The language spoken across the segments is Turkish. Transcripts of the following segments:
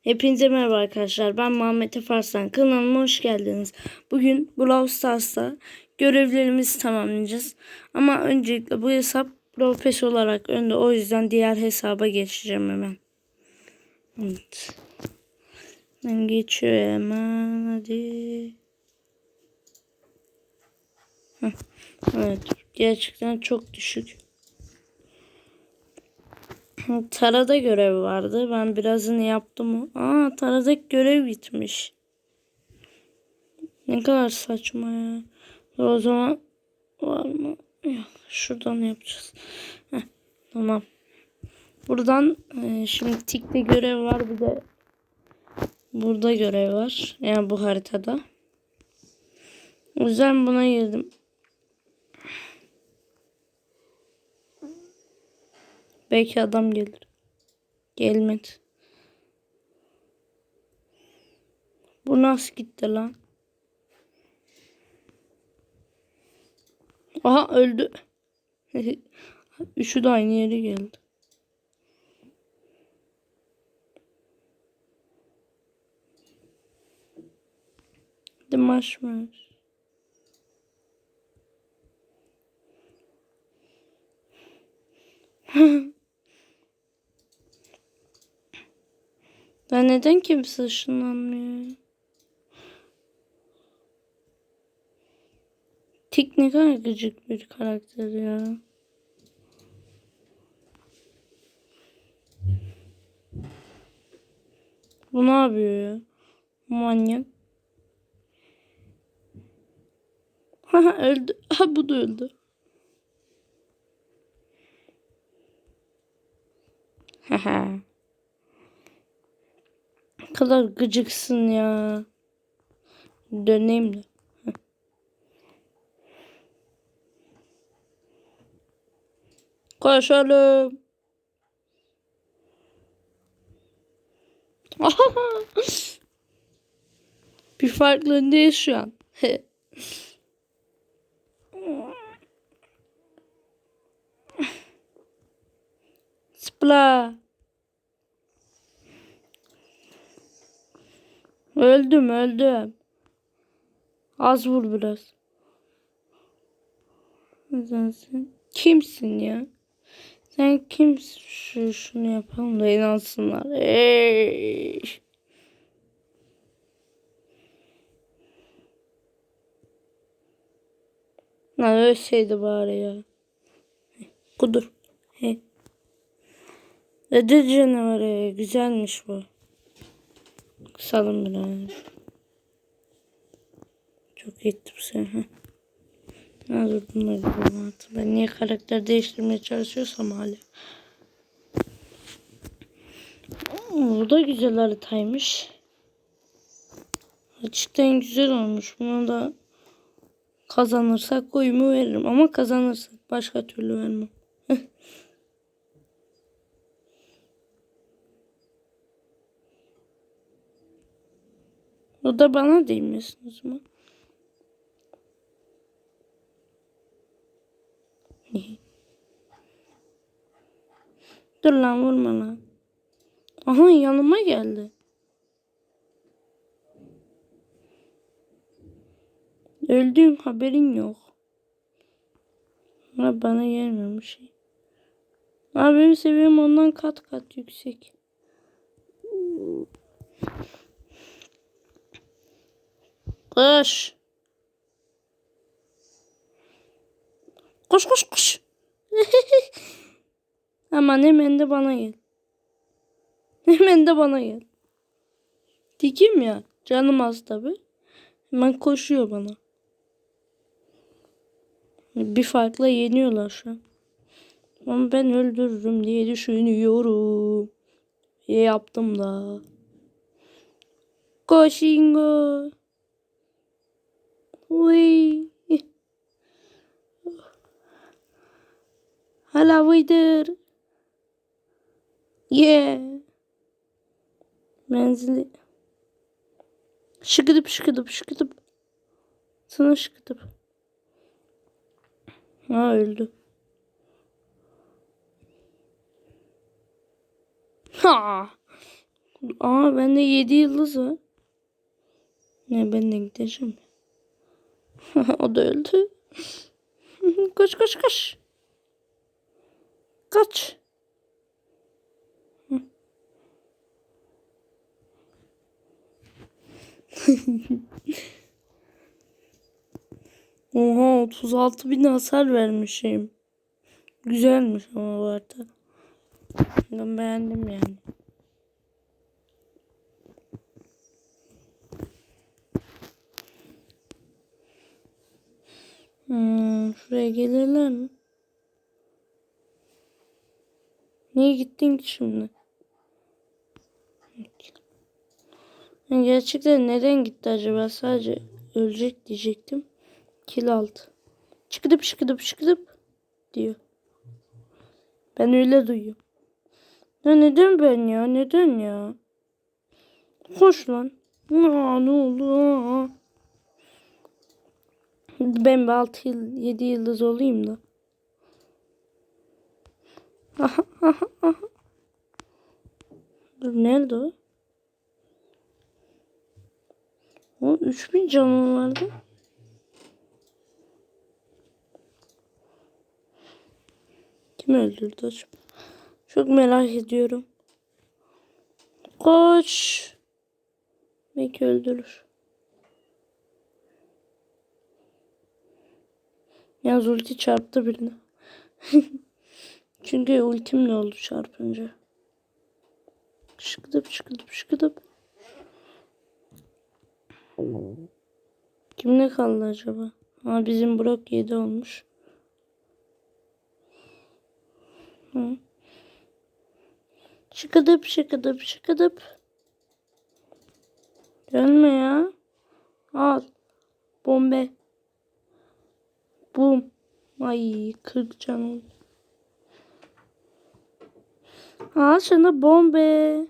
Hepinize merhaba arkadaşlar. Ben Muhammed Efarslan. Kanalıma hoş geldiniz. Bugün Brawl Stars'ta görevlerimizi tamamlayacağız. Ama öncelikle bu hesap Profes olarak önde. O yüzden diğer hesaba geçeceğim hemen. Evet. Ben geçiyor hemen. Hadi. Heh. Evet. Gerçekten çok düşük. Tarada görev vardı. Ben birazını yaptım. Aa taradaki görev bitmiş. Ne kadar saçma ya. Dur, O zaman var mı? Yok. Şuradan yapacağız. Heh, tamam. Buradan e, şimdi tikte görev var bir de burada görev var. Yani bu haritada. O yüzden buna girdim. Belki adam gelir. Gelmedi. Bu nasıl gitti lan? Aha öldü. Üçü de aynı yere geldi. The marshmallows. Ya neden kimse ışınlanmıyor? Tik ne kadar gıcık bir karakter ya. Bu ne yapıyor ya? Manyak. Ha öldü. Ha bu da öldü. Haha. Ne kadar gıcıksın ya. Döneyim de. Koşalım. Bir farklı öndeyiz şu an. Spla. Öldüm öldüm. Az vur biraz. Sen kimsin ya? Sen kimsin? Şu, şunu yapalım da inansınlar. Ey. Lan ölseydi bari ya. Kudur. He. Ödül canavarı. Güzelmiş bu. Kısalım biraz. Çok ettim seni. Ne dur bunları bulalım artık. Ben niye karakter değiştirmeye çalışıyorsam hala. Oo, Bu da güzel haritaymış. Gerçekten güzel olmuş. Bunu da kazanırsak oyumu veririm. Ama kazanırsak başka türlü vermem. O da bana değmesin o zaman. Dur lan vurma lan. Aha yanıma geldi. Öldüğüm haberin yok. Ha, bana gelmiyor bir şey. Abi benim seviyem ondan kat kat yüksek. Koş. Koş koş koş. Aman hemen de bana gel. Hemen de bana gel. Dikim ya. Canım az tabi. Hemen koşuyor bana. Bir farkla yeniyorlar şu an. Ama ben öldürürüm diye düşünüyorum. İyi yaptım da. Koşingo. Uy. Hala vıydır. Yeah. Menzili. Şıkıdıp şıkıdıp şıkıdıp. Sana şıkıdıp. Ha öldü. Ha. Aa bende 7 yıldız var. Ne ben de gideceğim. o da öldü. koş koş koş. Kaç. Oha 36 bin hasar vermişim. Güzelmiş ama bu arada. Ben beğendim yani. Hmm, şuraya gelirler mi? Niye gittin ki şimdi? Gerçekten neden gitti acaba? Sadece ölecek diyecektim. Kill aldı. Çıkıdıp çıkıdıp çıkıdıp diyor. Ben öyle duyuyorum. Ya neden ben ya? Neden ya? Koş lan. Aa, ne oldu? Aa. Ben bir 6 yıl, 7 yıldız olayım da. Dur nerede o? O 3000 canım vardı. Kim öldürdü acaba? Çok merak ediyorum. Koş. Belki öldürür. Yalnız ulti çarptı birini. Çünkü ultim ne oldu çarpınca? Şıkıdıp şıkıdıp şıkıdıp. Kimde kaldı acaba? Ha bizim Brock 7 olmuş. Hı. Şıkıdıp şıkıdıp şıkıdıp. Gelme ya. Al. Bombe. Bum. Ay 40 canım. Al sana bombe.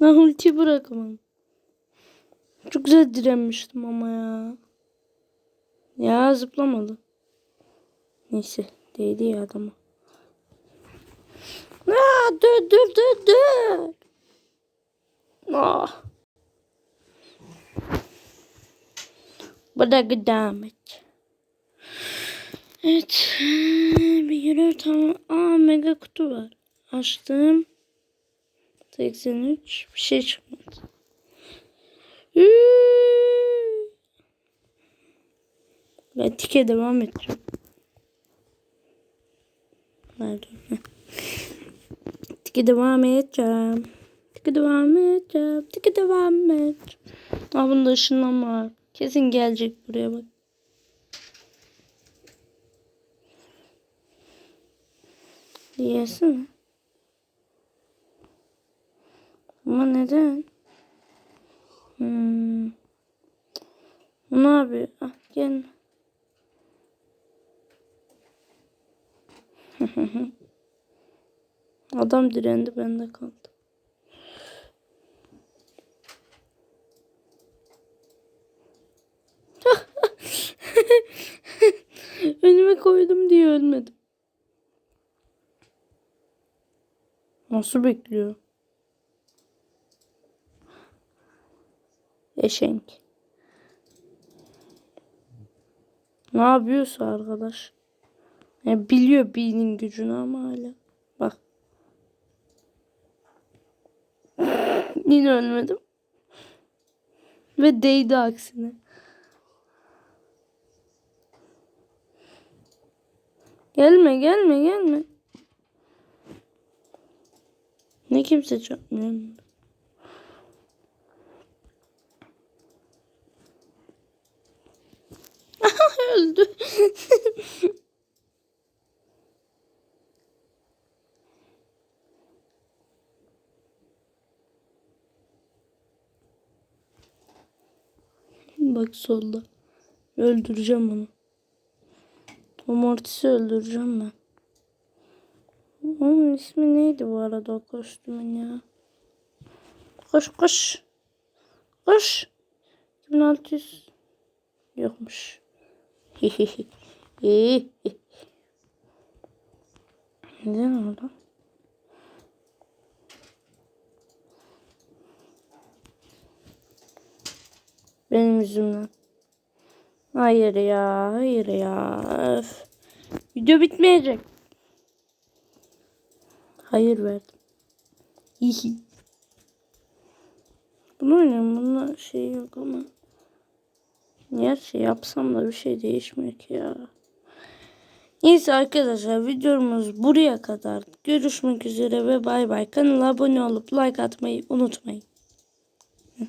Ben ulti bırakamam. Çok güzel direnmiştim ama ya. Ya zıplamadı. Neyse değdi ya adama. Aa, dur dur dur dur. Ah. Bırak demet. Evet. Bir görev tamam. Aa mega kutu var. Açtım. 83. Bir şey çıkmadı. Ben tike devam edeceğim. Nerede? Tike devam edeceğim. Tike devam edeceğim. Tike devam edeceğim. Aa bunda ışınlanma var. Kesin gelecek buraya bak. Yesene. Ama neden? Hmm. Ne yapıyor? Ah gel. Adam direndi bende kaldı. Ölmedim. Nasıl bekliyor? Eşenk. Ne yapıyorsa arkadaş. Yani biliyor beynin gücünü ama hala. Bak. Yine ölmedim. Ve değdi aksine. Gelme gelme gelme. Ne kimse çarpmıyor. Öldü. Bak solda. Öldüreceğim onu. O Mortis'i öldüreceğim ben. Onun ismi neydi bu arada o kostümün ya? Koş koş. Koş. 2600 yokmuş. Neden orada? Benim yüzümden. Hayır ya, hayır ya. Öf. Video bitmeyecek. Hayır verdim. Hihi. Bunu oynayayım. Bunda şey yok ama. Niye şey yapsam da bir şey değişmiyor ki ya. Neyse arkadaşlar videomuz buraya kadar. Görüşmek üzere ve bay bay. Kanala abone olup like atmayı unutmayın.